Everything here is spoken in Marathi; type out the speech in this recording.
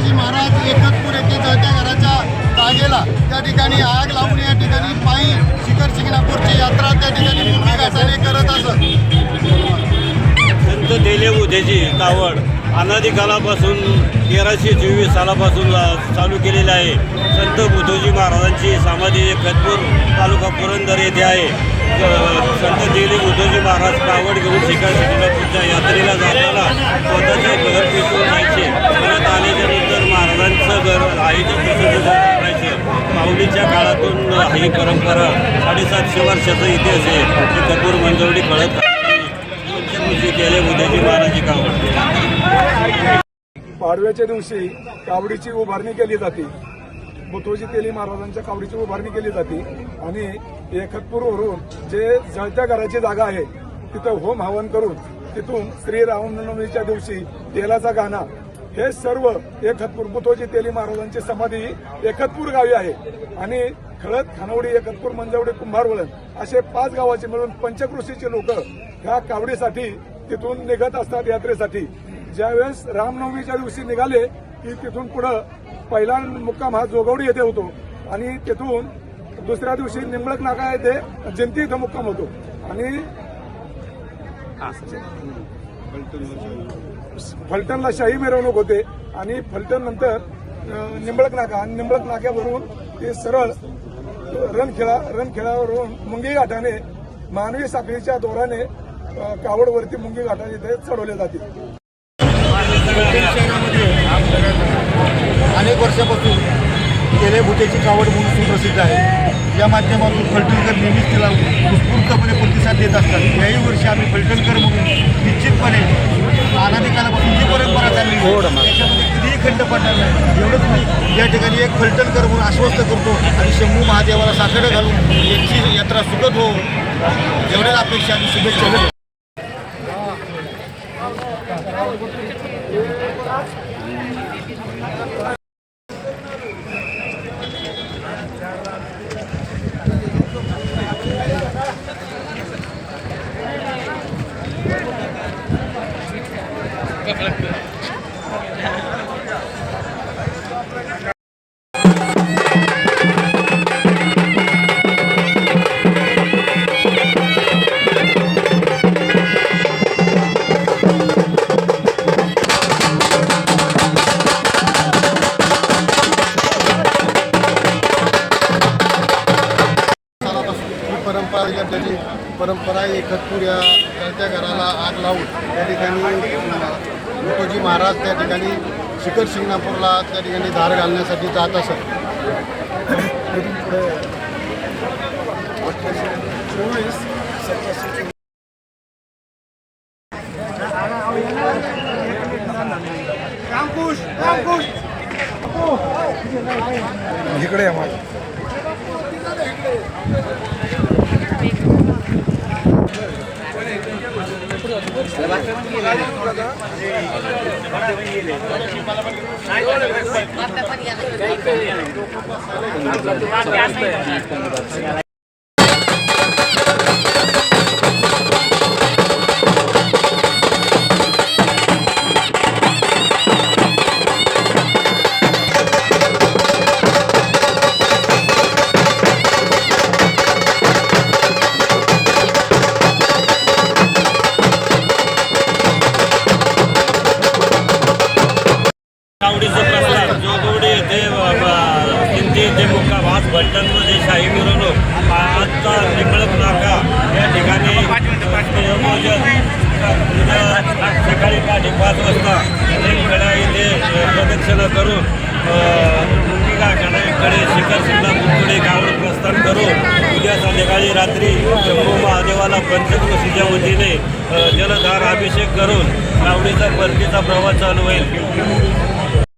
शिवाजी महाराज एकतपूर येथे जळत्या घराच्या जागेला त्या ठिकाणी आग लावून या ठिकाणी पायी शिखर शिंगणापूरची यात्रा त्या ठिकाणी मुंबई घाटाने करत असत. संत देले उद्याची कावड अनादी कालापासून तेराशे चोवीस सालापासून चालू केलेली आहे. संत बुद्धोजी महाराजांची समाधी खतपूर तालुका पुरंदर येथे आहे. संत देवी बुद्धोजी महाराज कावड घेऊन शिकार शिंगणापूरच्या यात्रेला जाताना स्वतःचे घर पेटून महाराजांचं घर आईचं प्रसिद्ध करायचं माऊलीच्या काळातून ही परंपरा साडेसातशे वर्षाचा इतिहास आहे. ही कपूर मंजवडी कळत केले उद्याची महाराजी कावड पाडव्याच्या दिवशी कावडीची उभारणी केली जाते. बुतोजी तेली महाराजांच्या कावडीची उभारणी केली जाते. आणि एकतपूरवरून जे जळत्या घराची जागा आहे तिथं होम हवन करून तिथून श्री रामनवमीच्या दिवशी तेलाचा गाणा हे सर्व एकतपूर बुतोजी तेली महाराजांची समाधी एकतपूर गावी आहे. आणि खळद खानवडी एकतपूर मंजवडी कुंभारवळण असे पाच गावाचे मिळून पंचकृषीचे लोक ह्या कावडीसाठी तिथून निघत असतात यात्रेसाठी. ज्यावेळेस रामनवमीच्या दिवशी निघाले की तिथून पुढं पहिला मुक्काम हा जोगवडी येथे होतो. आणि तिथून दुसऱ्या दिवशी निंबळक नाका येथे जयंती इथं मुक्काम होतो. आणि फलटणला शाही मिरवणूक होते आणि फलटण नंतर निंबळक नाका. आणि निंबळक नाक्यावरून ते सरळ रणखेळा रणखेळावरून मुंगी घाटाने मानवी साखळीच्या दोराने कावडवरती मुंगी घाटा इथे चढवले जाते शहरामध्ये अनेक वर्षापासून केले भुटेची कावड म्हणून सुप्रसिद्ध आहे. या माध्यमातून फलटणकर नेहमीच तिला उत्स्फूर्तपणे प्रतिसाद देत असतात. याही वर्षी आम्ही फलटणकर म्हणून निश्चितपणे पडणार नाही एवढंच मी या ठिकाणी एक फलटणकर म्हणून आश्वस्त करतो आणि शंभू महादेवाला साखर घालून यांची यात्रा सुखद हो. एवढ्याच अपेक्षा आणि शुभेच्छा परंपरा परंपरा एकतपूर या त्या घराला आग लावून त्या ठिकाणी लोकोजी महाराज त्या ठिकाणी शिखर शिंगणापूरला त्या ठिकाणी धार घालण्यासाठी जात असत. इथून पुढे चोवीस इकडे ఎలక్షన్ मुक्काम शाही मिरवणूक. आजचा निंबळक नाका. या ठिकाणी नियोजन उद्या सकाळी पहाटे पाच वाजता रेलखेडा इथे प्रदक्षिणा करून मुंगी घाटाकडे शिखर सिंगणापूरकडे गावड प्रस्थान करून उद्या संध्याकाळी रात्री शंभू महादेवाला पंचकृषीच्या वतीने जलधार अभिषेक करून कावडीचा परतीचा प्रवास चालू होईल.